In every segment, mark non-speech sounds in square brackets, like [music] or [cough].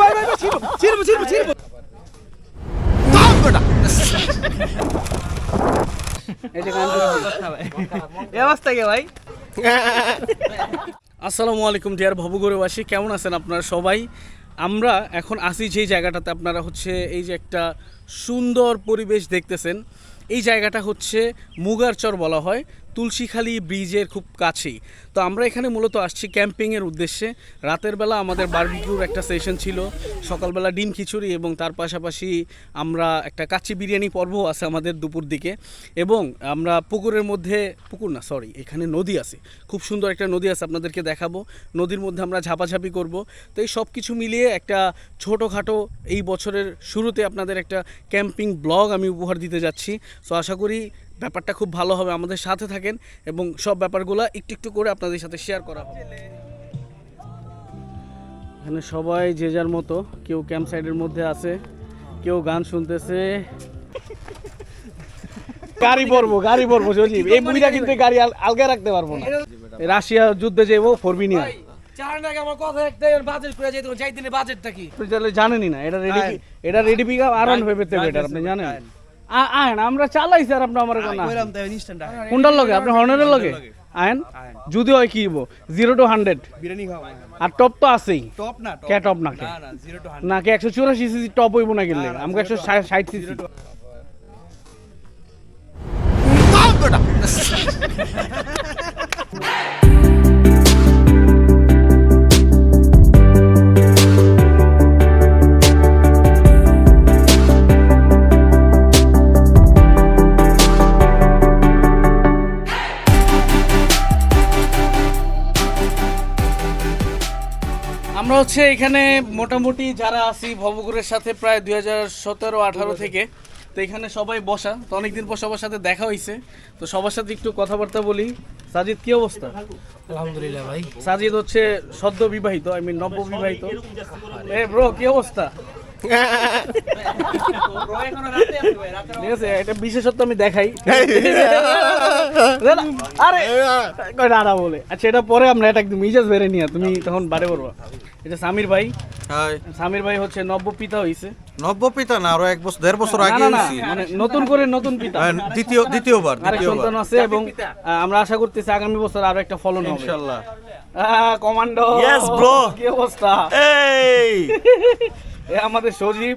ভাই ভাই ভাই ছিড়বো ছিড়বো ছিড়বো ছিড়বো আসসালামু আলাইকুম ডিয়ার ভবগড়বাসী কেমন আছেন আপনারা সবাই? আমরা এখন আসি যেই জায়গাটাতে আপনারা হচ্ছে এই যে একটা সুন্দর পরিবেশ দেখতেছেন। এই জায়গাটা হচ্ছে মুগারচর বলা হয়। তুলসীখালী ব্রিজের খুব কাছেই। তো আমরা এখানে মূলত আসছি ক্যাম্পিংয়ের উদ্দেশ্যে। রাতের বেলা আমাদের বারবিকিউর একটা সেশন ছিল, সকালবেলা ডিম খিচুড়ি এবং তার পাশাপাশি আমরা একটা কাচ্চি বিরিয়ানি পর্বও আছে আমাদের দুপুর দিকে। এবং আমরা পুকুরের মধ্যে, পুকুর না সরি এখানে নদী আছে। খুব সুন্দর একটা নদী আছে, আপনাদেরকে দেখাবো। নদীর মধ্যে আমরা ঝাপাঝাপি করব। তো এই সব কিছু মিলিয়ে একটা ছোটোখাটো এই বছরের শুরুতে আপনাদের একটা ক্যাম্পিং ব্লগ আমি উপহার দিতে যাচ্ছি। সো আশা করি ব্যাপারটা খুব ভালো হবে আমাদের সাথে থাকেন এবং সব ব্যাপারগুলো একটু একটু করে আপনাদের সাথে শেয়ার করা হবে। এখানে সবাই যে যার মতো কেউ ক্যাম্প সাইডের মধ্যে আছে কেউ গান শুনতেছে। গাড়ি পরবো গাড়ি পরবো সজীব। এই বুড়িটা কিন্তু গাড়ি আলগা রাখতে পারব না। রাশিয়া যুদ্ধে যাব ফরবি নিয়ে জানেনই না এটা রেডি এটা ready pick up R one five এর এটা আপনি জানেন। আ- আয়েন আমরা চালাই স্যার আপনি আমার কোন কোনটার লগে আপনি হর্নারের লগে? আইন যদি হয় কি জিরো টু হান্ড্রেড আর টপ তো আছেই। টপ না কে টপ না কে? না কে একশো চুরাশি সিসি টপ হইব না কিনলে আমাকে একশো ষাট সিসি আমরা হচ্ছে এখানে মোটামুটি যারা আছি ভবগুরের সাথে প্রায় দুই হাজার সতেরো আঠারো থেকে তো এখানে সবাই বসা। তো অনেকদিন পর সবার সাথে দেখা হয়েছে তো সবার সাথে একটু কথাবার্তা বলি। সাজিদ কি অবস্থা? আলহামদুলিল্লাহ ভাই। সাজিদ হচ্ছে সদ্য বিবাহিত আই মিন নব্য বিবাহিত। এ ব্রো কি অবস্থা? ঠিক আছে এটা বিশেষত্ব আমি দেখাই। [laughs] আরে কই বলে? আচ্ছা এটা পরে আমরা এটা একদম বেড়ে নিয়ে তুমি তখন বাড়ে এটা সামির ভাই। সামির ভাই হচ্ছে নব্য পিতা হইছে। নব্য পিতা না আরও এক বছর দেড় বছর আগে মানে নতুন করে নতুন পিতা। হ্যাঁ, দ্বিতীয় দ্বিতীয়বার সন্তান আছে এবং আমরা আশা করতেছি আগামী বছর আরও একটা ফলন হবে। ইনশাআল্লাহ কমান্ডো. কি অবস্থা? এই। [laughs] এ আমাদের সজীব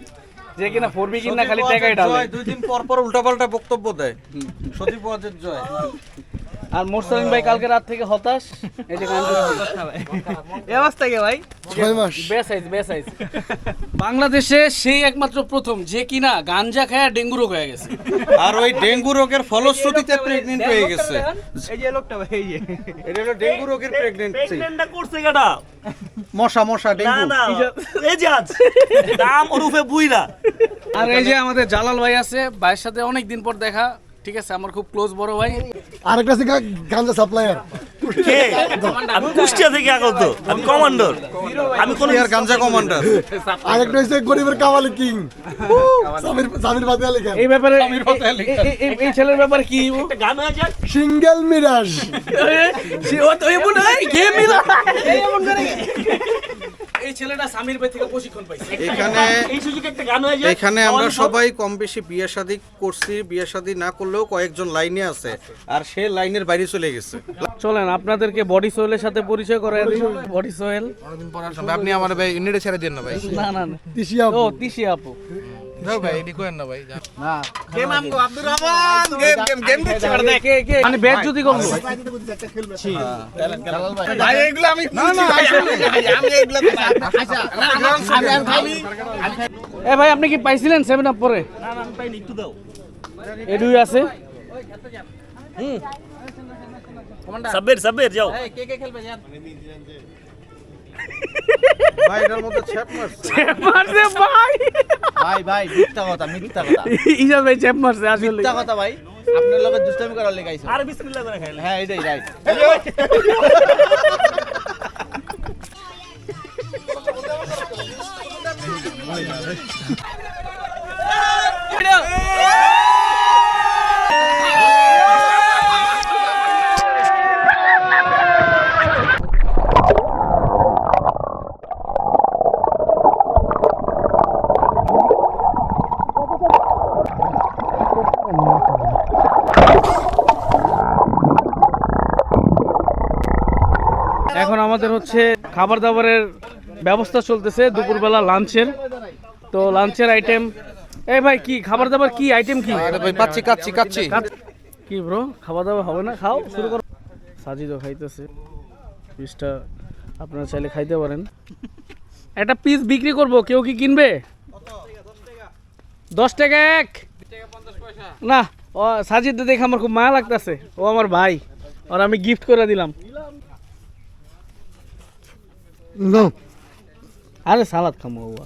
যে কিনা ফোরবি কিনা খালি টাকাই ডালে। দুই দিন পর পর উল্টাপাল্টা বক্তব্য দেয়। সজীব ওয়াজের জয়। আর মোরসালিন ভাই কালকে রাত থেকে হতাশ। এই যে গান এই অবস্থা কে ভাই? বেশ আইস বেশ আইস বাংলাদেশে সেই একমাত্র প্রথম যে কিনা গাঞ্জা খায় ডেঙ্গু রোগ হয়ে গেছে। আর ওই ডেঙ্গু রোগের ফলশ্রুতিতে প্রেগনেন্ট হয়ে গেছে এই যে লোকটা ভাই এই যে। এটা হলো ডেঙ্গু রোগের প্রেগনেন্সি প্রেগনেন্টটা করছে কেডা? মশা মশা ডেঙ্গু। এজাজ এই যে আজ। দাম রূপে বুইরা। আর এই যে আমাদের জালাল ভাই আছে ভাইয়ের সাথে অনেক দিন পর দেখা। ঠিক আছে আমার খুব ক্লোজ বড় ভাই। আরেকটা আছে গাঞ্জা সাপ্লায়ার কে? আমি কুষ্টিয়া থেকে আগত। আমি কমান্ডার আমি কোন আর গাঞ্জা কমান্ডার আরেকটা হচ্ছে গরিবের কাওয়ালি কিং সামির সামির বাদে আলী খান এই ব্যাপারে এই- ছেলের ব্যাপারে কি গান হয়ে যাক সিঙ্গেল মিরাজ। সে ও তো এমন এই এমন করে এই ছেলেটা স্বামীর বাড়ি থেকে প্রশিক্ষণ পাইছে। এখানে এই সুযোগে একটা গান হয়ে যায়। এখানে আমরা সবাই কম বেশি বিয়ে শাদী করছি। বিয়ে শাদী না করলেও কয়েকজন লাইনে আছে। আর সে লাইনের বাইরে চলে গেছে। চলেন আপনাদেরকে বডি সোয়েলের সাথে পরিচয় করায় দিই। বডি সোয়েল আপনি আমার ভাই ইউনিটে ছেড়ে দেন না ভাই। না না তিশি আপু। ও তিশি আপু। যাও ভাই এডি করেন না ভাই কে কে মানে ব্যাট যদি করব এ ভাই আপনি কি পাইছিলেন সেভেন আপ পরে না না আমি পাইনি একটু দাও এডুই আছে সাব্বির সাব্বির যাও [laughs] ভাই এটার মধ্যে ছ্যাপ মারছে। মারছে ভাই! ভাই ভাই মিথ্যা কথা মিথ্যা কথা। ইজাজ ভাই চ্যাপ মারছে আসলে। মিথ্যা কথা ভাই। আপনার লগে দুষ্টামি করার লেগে আর বিসমিল্লাহ করে খাইলে হ্যাঁ এটাই রাইট এখন আমাদের হচ্ছে খাবার দাবারের ব্যবস্থা চলতেছে দুপুরবেলা লাঞ্চের। তো লাঞ্চের আইটেম এই ভাই কি খাবার দাবার কি আইটেম কি? ভাই পাচ্ছি কাচ্ছি কাচ্ছি। কি ব্রো খাবার দাবার হবে না? খাও শুরু করো। সাজিদও খাইতেছে। পিসটা আপনারা চাইলে খাইতে পারেন। একটা পিস বিক্রি করব কেউ কি কিনবে? দশ টাকা এক। না ও সাজিদ দেখে আমার খুব মায়া লাগতেছে। ও আমার ভাই আর আমি গিফট করে দিলাম। আরে সালাদ খামো বাবা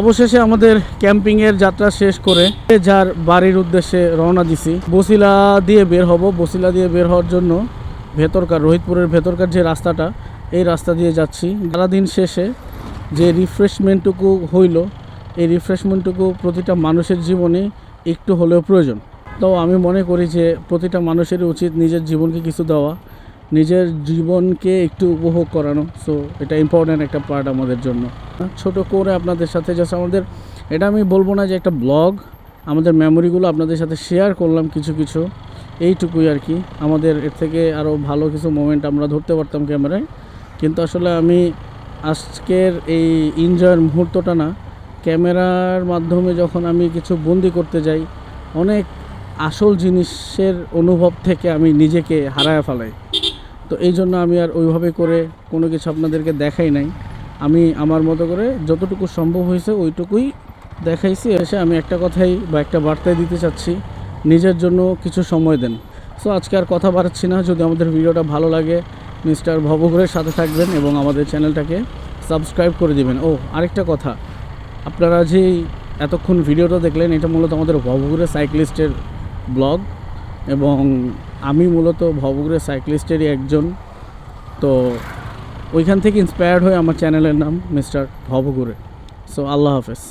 অবশেষে আমাদের ক্যাম্পিংয়ের যাত্রা শেষ করে যার বাড়ির উদ্দেশ্যে রওনা দিছি। বসিলা দিয়ে বের হব। বসিলা দিয়ে বের হওয়ার জন্য ভেতরকার, রোহিতপুরের ভেতরকার যে রাস্তাটা, এই রাস্তা দিয়ে যাচ্ছি। সারাদিন শেষে যে রিফ্রেশমেন্টটুকু হইল, এই রিফ্রেশমেন্টটুকু প্রতিটা মানুষের জীবনে একটু হলেও প্রয়োজন। তো আমি মনে করি যে প্রতিটা মানুষেরই উচিত নিজের জীবনকে কিছু দেওয়া। নিজের জীবনকে একটু উপভোগ করানো সো এটা ইম্পর্ট্যান্ট একটা পার্ট আমাদের জন্য। ছোট করে আপনাদের সাথে জাস্ট আমাদের, এটা আমি বলব না যে একটা ব্লগ আমাদের মেমোরিগুলো আপনাদের সাথে শেয়ার করলাম কিছু কিছু, এইটুকুই আর কি। আমাদের এর থেকে আরও ভালো কিছু মোমেন্ট আমরা ধরতে পারতাম ক্যামেরায় কিন্তু আসলে আমি আজকের এই এনজয়ের মুহূর্তটা না ক্যামেরার মাধ্যমে যখন আমি কিছু বন্দি করতে যাই, অনেক আসল জিনিসের অনুভব থেকে আমি নিজেকে হারায় ফেলাই। তো এই জন্য আমি আর ওইভাবে করে কোনো কিছু আপনাদেরকে দেখাই নাই। আমি আমার মতো করে যতটুকু সম্ভব হয়েছে ওইটুকুই দেখাইছি। এসে আমি একটা কথাই বা একটা বার্তায় দিতে চাচ্ছি, নিজের জন্য কিছু সময় দেন। সো আজকে আর কথা বাড়াচ্ছি না। যদি আমাদের ভিডিওটা ভালো লাগে, মিস্টার ভবঘুরের সাথে থাকবেন এবং আমাদের চ্যানেলটাকে সাবস্ক্রাইব করে দিবেন। ও, আরেকটা কথা, আপনারা যে এতক্ষণ ভিডিওটা দেখলেন, এটা মূলত আমাদের ভবঘুরে সাইক্লিস্টের ব্লগ এবং আমি মূলত ভবঘুরে সাইক্লিস্টেরই একজন। তো ওইখান থেকে ইন্সপায়ার্ড হয়ে আমার চ্যানেলের নাম মিস্টার ভবগুরে সো আল্লাহ হাফেজ।